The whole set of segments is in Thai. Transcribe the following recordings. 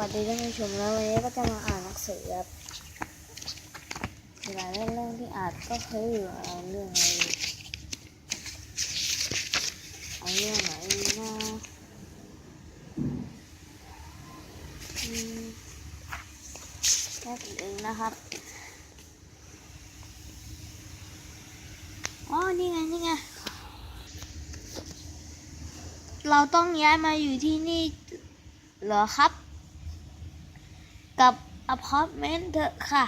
วัสดีท่านผู้ชมแล้ววันนี้ก็จะมาอ่านหนังสือครับเวลาเล่นเรื่องที่อ่านก็เคยอยู่เอาเรื่องอะไรเอาเรื่องไหนนะอืมแค่เองนะครับอ๋อนี่ไงนี่ไงเราต้องย้ายมาอยู่ที่นี่เหรอครับ กับอพาร์ตเมนต์เถอะค่ะ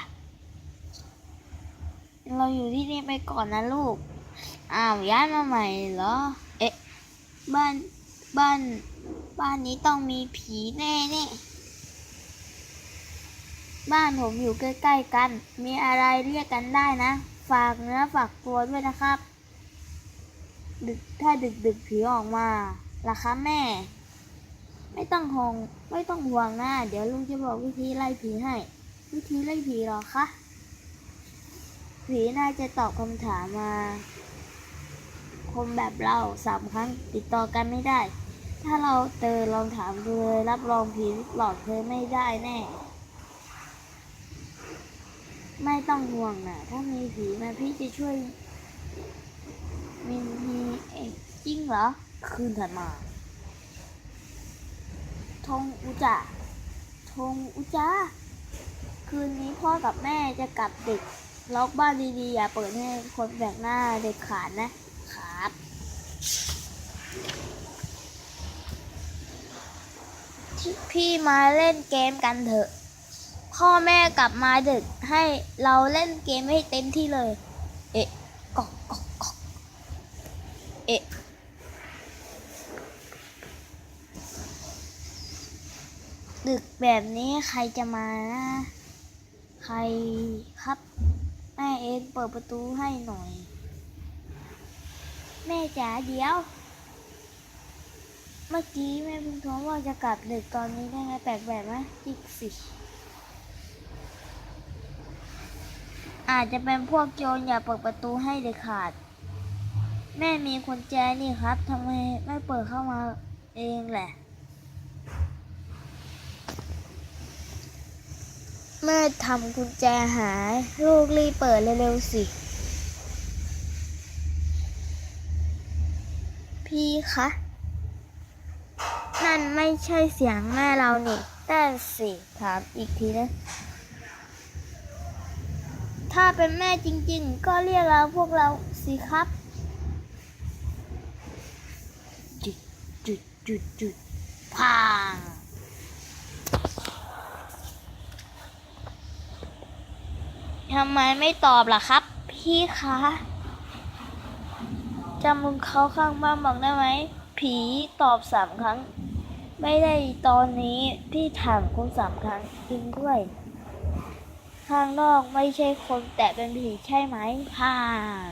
เราอยู่ที่นี่ไปก่อนนะลูก อ้าวย้ายมาใหม่เหรอ เอ๊ะ บ้านบ้านบ้านนี้ต้องมีผีแน่แน่บ้านผมอยู่ใกล้ๆกัน มีอะไรเรียกกันได้นะ ฝากเนื้อฝากตัวด้วยนะครับ ดึกถ้าดึกดึกๆผีออกมาล่ะคะแม่ ต้องห่วงไม่ต้องห่วงนะเดี๋ยวลุงจะบอกวิธีไล่ผีให้ วิธีไล่ผีหรอคะผีน่าจะตอบคำถามมาคนแบบเราสามครั้งติดต่อกันไม่ได้ ถ้าเราเจอลองถามดูเลยรับรองผีหลอกเธอไม่ได้แน่ ไม่ต้องห่วงนะถ้ามีผีมาพี่จะช่วยมินมีเอกจริงเหรอ คืนถัดมา ธงอุจาธงอุจาคืนนี้พ่อกับแม่จะกลับดึกล็อกบ้านดีๆอย่าเปิดให้คนแปลกหน้าเด็ดขาดนะครับพี่มาเล่นเกมกันเถอะ พ่อแม่กลับมาดึกให้เราเล่นเกมให้เต็มที่เลย เอ๊ะกอกกอกกอกเอ๊ะ ดึกแบบนี้ใครจะมานะใครครับแม่เองเปิดประตูให้หน่อย แม่จ๋าเดี๋ยว เมื่อกี้แม่เพิ่งท้วงว่าจะกลับดึกตอนนี้ได้ไงแปลกแบบไหมจิกสิ อาจจะเป็นพวกโจรอย่าเปิดประตูให้เด็ดขาด แม่มีกุญแจนี่ครับทำไมไม่เปิดเข้ามาเองแหละ แม่ทำกุญแจหายลูกรีบเปิดเร็วๆสิ พี่คะ นั่นไม่ใช่เสียงแม่เรานี่แต่สิถามอีกทีนะ ถ้าเป็นแม่จริงๆ ก็เรียกเราพวกเราสิครับ จุดจุดจุดจุดพัง ทำไมไม่ตอบล่ะครับ พี่คะจำมึงเขาข้างบ้านบอกได้ไหม ผีตอบสามครั้ง ไม่ได้ตอนนี้พี่ถามคุณสามครั้งจริงด้วย ข้างนอกไม่ใช่คนแต่เป็นผีใช่ไหมผ่าน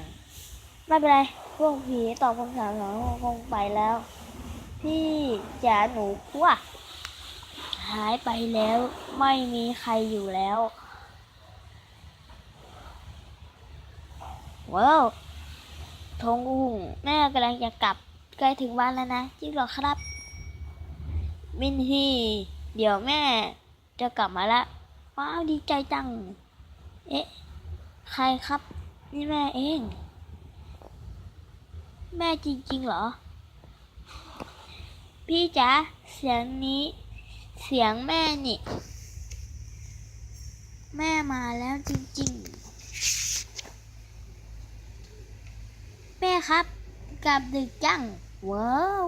ไม่เป็นไร พวกผีตอบคำถามของคงไปแล้ว พี่จ๋าหนูกลัวหายไปแล้วไม่มีใครอยู่แล้ว ว้าวทงอุงแม่กำลังจะกลับใกล้ถึงบ้านแล้วนะจริงเหรอครับ มินฮีเดี๋ยวแม่จะกลับมาล้วว้าวดีใจจัง เอ๊ะ ใครครับ นี่แม่เอง แม่จริงๆเหรอ พี่จ๋าเสียงนี้ เสียงแม่นี่ แม่มาแล้วจริง ๆ ครับ กับดึกจังว้าว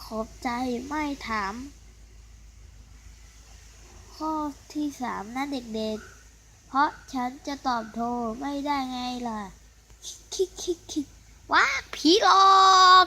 ขอบใจไม่ถาม ข้อที่สามนะเด็กๆ เพราะฉันจะตอบโทรไม่ได้ไงล่ะ คิกคิกคิกว้าผีหลอก